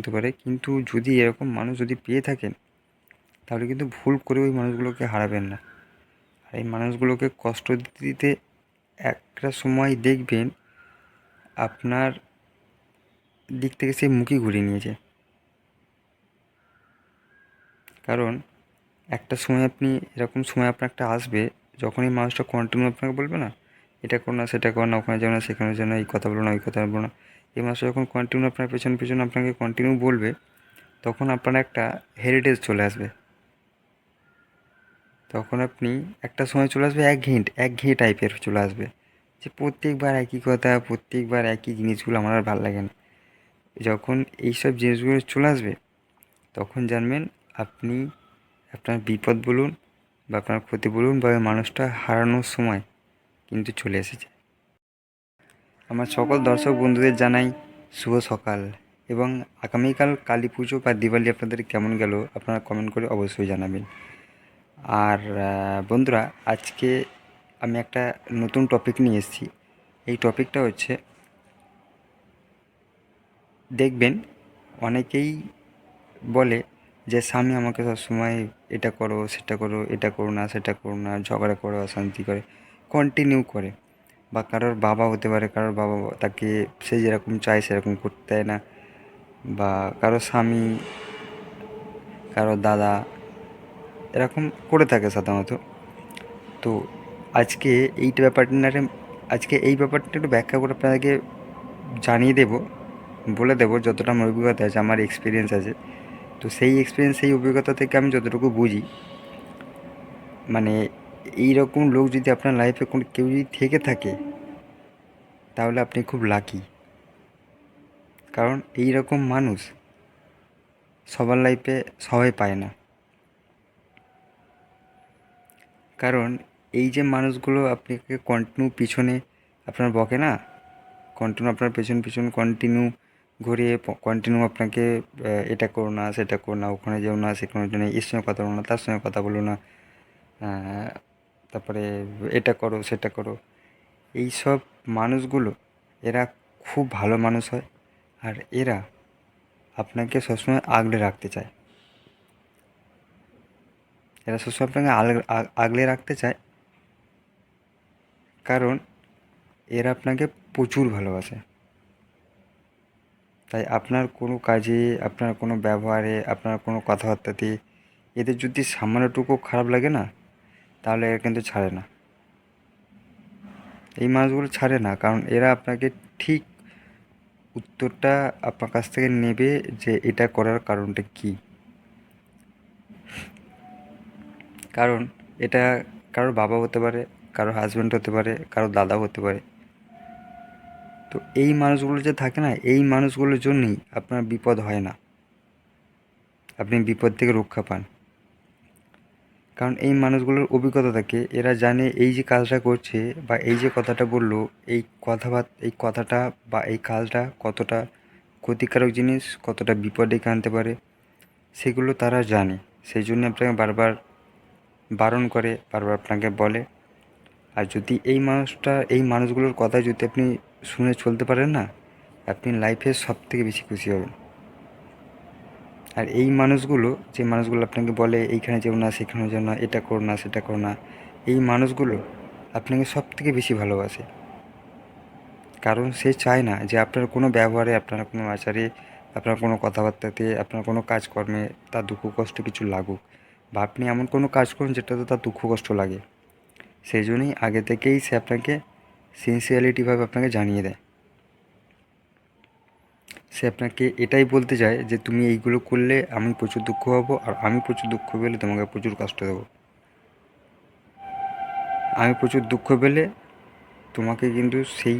হতে পারে। কিন্তু যদি এরকম মানুষ যদি পেয়ে থাকেন, তাহলে কিন্তু ভুল করে ওই মানুষগুলোকে হারাবেন না। আর এই মানুষগুলোকে কষ্ট দিতে দিতে একটা সময় দেখবেন, আপনার দিক থেকে সে মুখই ঘুরিয়ে নিয়েছে। কারণ একটা সময় আপনি, এরকম সময় আপনার একটা আসবে, যখন এই মানুষটা কন্টিনিউ আপনাকে বলবে না, এটা করো না, সেটা করো না, ওখানে যাও না, সেখানে যাও না, এই কথা বলো না, ওই কথা বলো না। এই মানুষটা যখন কন্টিনিউ আপনার পেছন পেছন আপনাকে কন্টিনিউ বলবে, তখন আপনার একটা হেরিটেজ চলে আসবে। তখন আপনি একটা সময় চলে আসবে, এক ঘেঁট, এক ঘেঁ টাইপের চলে আসবে। যে প্রত্যেকবার একই কথা, প্রত্যেকবার একই জিনিসগুলো আমার আর ভালো লাগে না। যখন এইসব জিনিসগুলো চলে আসবে, তখন জানবেন আপনি আপনার বিপদ বলুন বা আপনার ক্ষতি বলুন বা মানুষটা হারানোর সময় কিন্তু চলে এসেছে। আমার সকল দর্শক বন্ধুদের জানাই শুভ সকাল এবং আগামীকাল কালী পুজো বা দিওয়ালি আপনাদের কেমন গেল আপনারা কমেন্ট করে অবশ্যই জানাবেন। আর বন্ধুরা, আজকে আমি একটা নতুন টপিক নিয়ে এসেছি। এই টপিকটা হচ্ছে দেখবেন অনেকেই বলে যে, স্বামী আমাকে সবসময় এটা করো, সেটা করো, এটা করো না, সেটা করো না, ঝগড়া করো, অশান্তি করে কন্টিনিউ করে। বা কারোর বাবা হতে পারে, কারোর বাবা তাকে সে যেরকম চায় সেরকম করতে দেয় না। বা কারও স্বামী, কারও দাদা, এরকম করে থাকে সাধারণত। তো আজকে এইটা ব্যাপারটা আজকে এই ব্যাপারটা একটু ব্যাখ্যা করে আপনাদেরকে জানিয়ে দেবো, বলে দেবো যতটা আমার অভিজ্ঞতা আছে, আমার এক্সপিরিয়েন্স আছে। তো সেই এক্সপিরিয়েন্স সেই অভিজ্ঞতা থেকে আমি যতটুকু বুঝি মানে এই রকম লোক যদি আপনার লাইফে কোনো কেউ যদি থেকে থাকে, তাহলে আপনি খুব লাকি কারণ এই রকম মানুষ সবার লাইফে সবাই পায় না। কারণ এই যে মানুষগুলো আপনাকে কন্টিনিউ পিছনে আপনার বকে না কন্টিনিউ আপনার পেছন পেছন কন্টিনিউ ঘুরিয়ে কন্টিনিউ আপনাকে এটা করো না, সেটা করো না, ওখানে যেও না, সেখানে যেও এর সঙ্গে কথা বলো না, তার সঙ্গে কথা বলো না। তারপরে এটা করো, সেটা করো। এই সব মানুষগুলো, এরা খুব ভালো মানুষ হয় আর এরা আপনাকে সবসময় আগলে রাখতে চায়। এরা সবসময় আপনাকে আগলে রাখতে চায়। কারণ এরা আপনাকে প্রচুর ভালোবাসে। তাই আপনার কোনো কাজে, আপনার কোনো ব্যবহারে, আপনার কোনো কথাবার্তাতে এদের যদি সামান্যটুকু খারাপ লাগে না তাহলে এরা কিন্তু ছাড়ে না। এই মানুষগুলো ছাড়ে না, কারণ এরা আপনাকে ঠিক উত্তরটা আপনার কাছ থেকে নেবে যে এটা করার কারণটা কী। কারণ এটা কারোর বাবা হতে পারে, কারোর হাজব্যান্ড হতে পারে, কারোর দাদা হতে পারে। তো এই মানুষগুলো যে থাকে না, এই মানুষগুলোর জন্যই আপনার বিপদ হয় না। আপনি বিপদ থেকে রক্ষা পান। কারণ এই মানুষগুলোর অভিজ্ঞতা থাকে, এরা জানে এই যে কাজটা করছে বা এই যে কথাটা বলল, এই কথাবার্তা এই কথাটা বা এই কাজটা কতটা ক্ষতিকারক জিনিস, কতটা বিপদ আনতে পারে, সেগুলো তারা জানে। সেই জন্য আপনাকে বারবার বারণ করে, বারবার আপনাকে বলে। আর যদি এই মানুষটা, এই মানুষগুলোর কথা যদি আপনি শুনে চলতে পারেন না, আপনি লাইফে সব থেকে বেশি খুশি হবেন। আর এই মানুষগুলো, যে মানুষগুলো আপনাকে বলে, এইখানে যেও না সেখানে যেও না, এটা করো না, সেটা করো না, এই মানুষগুলো আপনাকে সব থেকে বেশি ভালোবাসে। কারণ সে চায় না যে আপনার কোনো ব্যবহারে, আপনার কোনো আচারে, আপনার কোনো কথাবার্তাতে, আপনার কোনো কাজকর্মে তার দুঃখ কষ্ট কিছু লাগুক বা আপনি এমন কোনো কাজ করুন যেটাতে তার দুঃখ কষ্ট লাগে। সেই জন্যই আগে থেকেই সে আপনাকে সিনসিয়ারিটিভাবে আপনাকে জানিয়ে দেয় সে আপনাকে এটাই বলতে চায় যে তুমি এইগুলো করলে আমি প্রচুর দুঃখ পাবো আর আমি প্রচুর দুঃখ পেলে তোমাকে প্রচুর কষ্ট দেবো। আমি প্রচুর দুঃখ পেলে তোমাকে কিন্তু সেই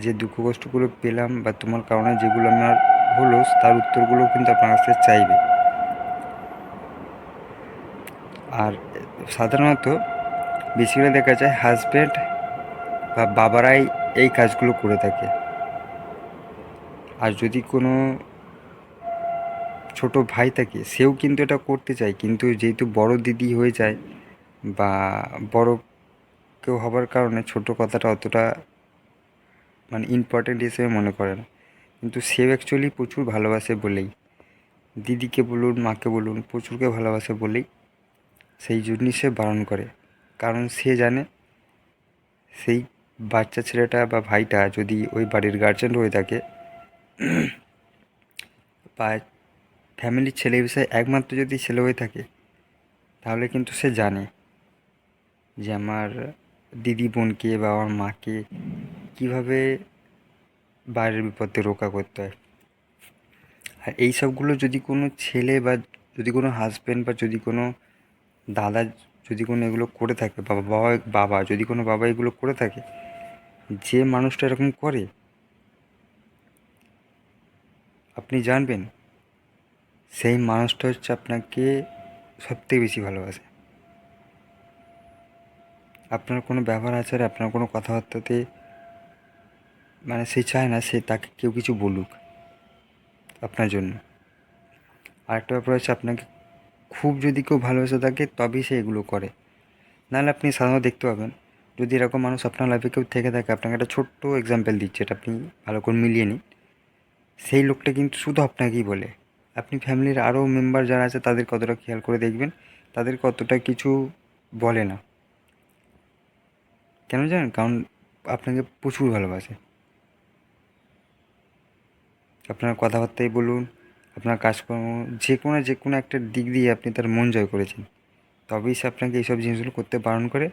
যে দুঃখ কষ্টগুলো পেলাম বা তোমার কারণে যেগুলো আমার হলো, তার উত্তরগুলো কিন্তু আপনার কাছে চাইবে। আর সাধারণত বেশিরভাগ দেখা যায় হাজব্যান্ড বা বাবারাই এই কাজগুলো করে থাকে। আর যদি কোনো ছোট ভাই থাকে, সেও কিন্তু এটা করতে চায়। কিন্তু যেহেতু বড় দিদি হয়ে যায় বা বড় কেউ হবার কারণে ছোট কথাটা অতটা মানে ইম্পর্টেন্ট হিসেবে মনে করে না। কিন্তু সেও অ্যাকচুয়ালি প্রচুর ভালোবাসে বলেই। দিদিকে বলুন, মাকে বলুন, প্রচুরকে ভালোবাসে বলেই সেই জন্যই সে বারণ করে। কারণ সে জানে সেই বাচ্চা ছেলেটা বা ভাইটা যদি ওই বাড়ির গার্জেন হয়ে থাকে বা ফ্যামিলির ছেলে বিষয়ে একমাত্র যদি ছেলে হয়ে থাকে, তাহলে কিন্তু সে জানে যে আমার দিদি বোনকে বা আমার মাকে কীভাবে বাইরের বিপদে রক্ষা করতে হয়। আর এই সবগুলো যদি কোনো ছেলে বা যদি কোনো হাজব্যান্ড বা যদি কোনো দাদা যদি কোনো এগুলো করে থাকে বাবা বাবা, যদি কোনো বাবা এগুলো করে থাকে, যে মানুষটা এরকম করে আপনি জানবেন, সেই মানুষটা হচ্ছে আপনাকে সবথেকে বেশি ভালোবাসে। আপনার কোনো ব্যবহার আচারে আপনার কোনো কথাবার্তাতে মানে সে চায় না, সে তাকে কেউ কিছু বলুক আপনার জন্য। আরেকটা ব্যাপার হচ্ছে আপনাকে খুব যদি কেউ ভালোবেসে থাকে, তবেই সে এগুলো করে। নাহলে আপনি সাধারণত দেখতে পাবেন, যদি এরকম মানুষ আপনার লাইফে কেউ থেকে থাকে, আপনাকে একটা ছোট্ট এক্সাম্পল দিচ্ছে, এটা আপনি ভালো করে মিলিয়ে নিন। সেই লোকটা কিন্তু শুধু আপনাকেই বলে। আপনি ফ্যামিলির আরও মেম্বার যারা আছে, তাদের কতটা খেয়াল করে দেখবেন তাদের কতটা কিছু বলে না। কেন জানেন? কারণ আপনাকে প্রচুর ভালোবাসে। আপনার কথাবার্তাই বলুন, আপনার কাজকর্ম, যে কোনো যে কোনো একটা দিক দিয়ে আপনি তার মন জয় করেছেন। তবেই সে আপনাকে এইসব জিনিসগুলো করতে বারণ করে।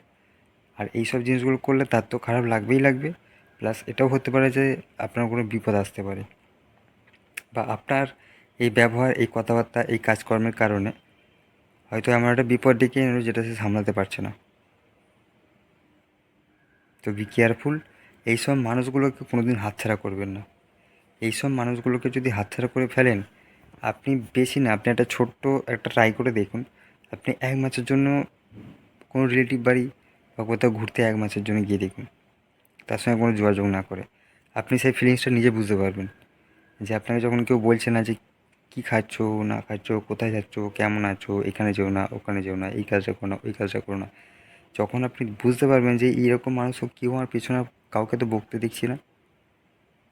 আর এই সব জিনিসগুলো করলে তার তো খারাপ লাগবেই লাগবে। প্লাস এটাও হতে পারে যে আপনার কোনো বিপদ আসতে পারে। বা আপনার এই ব্যবহার, এই কথাবার্তা, এই কাজকর্মের কারণে হয়তো এমন একটা বিপদ ডেকে এলো যেটা সে সামলাতে পারছে না। তো বি কেয়ারফুল এইসব মানুষগুলোকে কোনোদিন হাতছাড়া করবেন না। এইসব মানুষগুলোকে যদি হাতছাড়া করে ফেলেন, আপনি বেশি না, আপনি একটা ছোট্ট একটা ট্রাই করে দেখুন। আপনি এক মাসের জন্য কোনো রিলেটিভ বাড়ি বা কোথাও ঘুরতে এক মাসের জন্য গিয়ে দেখুন। তার সঙ্গে কোনো যোগাযোগ না করে। আপনি সেই ফিলিংসটা নিজে বুঝতে পারবেন। যে আপনাকে যখন কেউ বলছে না যে কী খাচ্ছ, না খাচ্ছ, কোথায় যাচ্ছ, কেমন আছো, এখানে যেও না, ওখানে যেও না, এই কাজটা করো না, ওই কাজটা করো না, যখন আপনি বুঝতে পারবেন যে এইরকম মানুষও কেউ আমার পেছনে কাউকে তো বকতে দেখছি না,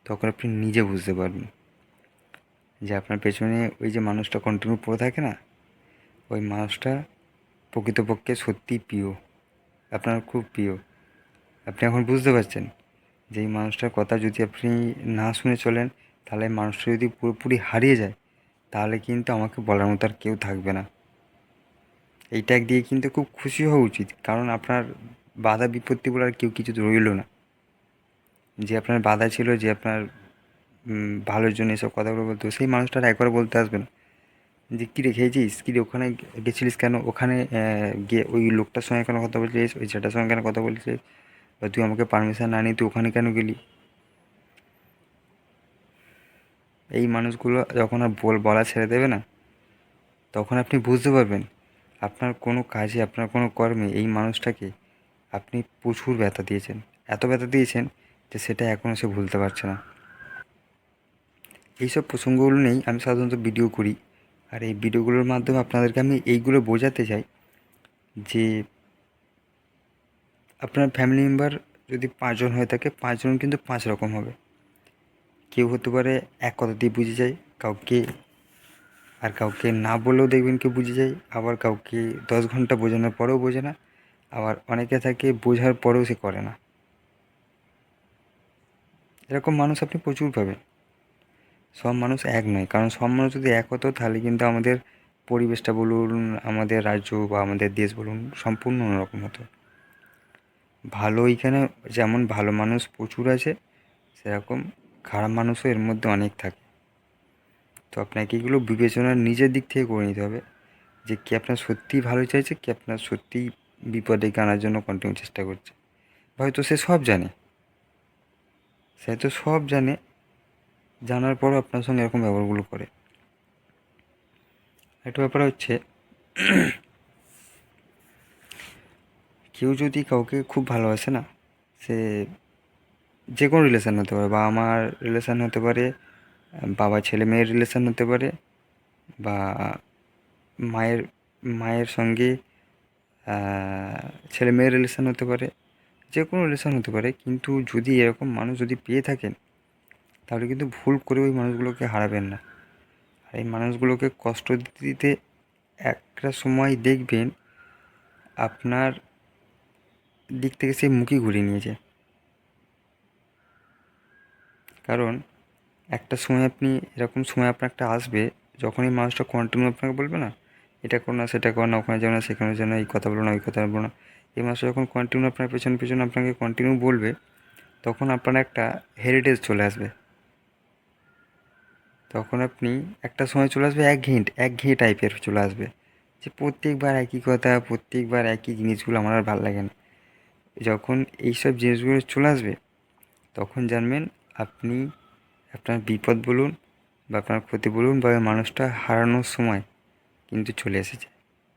তখন আপনি নিজে বুঝতে পারবেন যে আপনার পেছনে ওই যে মানুষটা কন্টিনিউ পড়ে থাকে না, ওই মানুষটা প্রকৃতপক্ষে সত্যিই প্রিয়, আপনার খুব প্রিয়, আপনি এখন বুঝতে পারছেন যে এই মানুষটার কথা যদি আপনি না শুনে চলেন তাহলে মানুষটা যদি পুরোপুরি হারিয়ে যায়, তাহলে কিন্তু আমাকে বলার মতো আর কেউ থাকবে না। এইটা দিয়ে কিন্তু খুব খুশি হওয়া উচিত, কারণ আপনার বাধা বিপত্তি বলে আর কেউ কিছু রইল না। যে আপনার বাধা ছিল, যে আপনার ভালোর জন্য এসব কথাগুলো বলতো সেই মানুষটার একবার বলতে আসবে না। যে কী রে কী রে, ওখানে গেছিলিস কেন? ওখানে গিয়ে ওই লোকটার সঙ্গে কেন কথা বলছিস ওই ছেলেটার সঙ্গে কেন কথা বলছিস বা তুই আমাকে পারমিশন না নিয়ে তুই ওখানে কেন গেলি? এই মানুষগুলো যখন আর বল বলা ছেড়ে দেবে না, তখন আপনি বুঝতে পারবেন আপনার কোনো কাজে, আপনার কোনো কর্মে এই মানুষটাকে আপনি প্রচুর ব্যথা দিয়েছেন। এত ব্যথা দিয়েছেন যে সেটা এখনও সে ভুলতে পারছে না। এইসব প্রসঙ্গগুলো নেই আমি সাধারণত ভিডিও করি। আর এই ভিডিওগুলোর মাধ্যমে আপনাদেরকে আমি এইগুলো বোঝাতে চাই যে আপনার ফ্যামিলি মেম্বার যদি পাঁচজন হয়ে থাকে, পাঁচজন কিন্তু পাঁচ রকম হবে। কেউ হতে পারে এক কথা দিয়ে বুঝে যায়, কাউকে আর কাউকে না বলেও দেখবেন কেউ বুঝে যায়, আবার কাউকে দশ ঘণ্টা বোঝানোর পরেও বোঝে না, আবার অনেকে থাকে বোঝার পরেও সে করে না। এরকম মানুষ আপনি প্রচুর পাবেন। সব মানুষ এক নয়, কারণ সব মানুষ যদি এক হতো তাহলে কিন্তু আমাদের পরিবেশটা বলুন, আমাদের রাজ্য বা আমাদের দেশ বলুন সম্পূর্ণ অন্যরকম হতো। ভালো এইখানে যেমন ভালো মানুষ প্রচুর আছে, সেরকম খারাপ মানুষও এর মধ্যে অনেক থাকে। তো আপনাকে এগুলো বিবেচনা নিজের দিক থেকে করে নিতে হবে যে কে আপনার সত্যিই ভালো চাইছে, কে আপনার সত্যিই বিপদে আনার জন্য কন্টিনিউ চেষ্টা করছে। হয়তো সে সব জানে। সে তো সব জানে, জানার পরও আপনার সঙ্গে এরকম ব্যবহারগুলো করে। একটা ব্যাপার হচ্ছে, কেউ যদি কাউকে খুব ভালোবাসে না, সে যে কোনো রিলেশান হতে পারে বাবা মার রিলেশান হতে পারে, বাবা ছেলে মেয়ের রিলেশান হতে পারে, বা মায়ের মায়ের সঙ্গে ছেলে মেয়ের রিলেশান হতে পারে যে কোনো রিলেশান হতে পারে, কিন্তু যদি এরকম মানুষ যদি পেয়ে থাকেন, তাহলে কিন্তু ভুল করে ওই মানুষগুলোকে হারাবেন না। আর এই মানুষগুলোকে কষ্ট দিতে দিতে একটা সময় দেখবেন, আপনার দিক থেকে সে মুখই ঘুরিয়ে নিয়েছে। কারণ একটা সময় আপনি, এরকম সময় আপনার একটা আসবে যখন এই মানুষটা কন্টিনিউ আপনাকে বলবে না, এটা করো না, সেটা করো না, ওখানে যাও না, সেখানে যাও না, এই কথা বলো না, ওই কথা বলো না, এই মানুষটা যখন কন্টিনিউ আপনার পেছন পেছন আপনাকে কন্টিনিউ বলবে, তখন আপনার একটা হেরিটেজ চলে আসবে। তখন আপনি একটা সময় চলে আসবে, এক ঘেঁট, এক ঘেঁ টাইপের চলে আসবে। যে প্রত্যেকবার একই কথা, প্রত্যেকবার একই জিনিসগুলো আমার আর ভালো লাগে না। যখন এইসব জিনিসগুলো চলে আসবে, তখন জানবেন আপনি আপনার বিপদ বলুন বা আপনার ক্ষতি বলুন বা মানুষটা হারানোর সময় কিন্তু চলে এসেছে।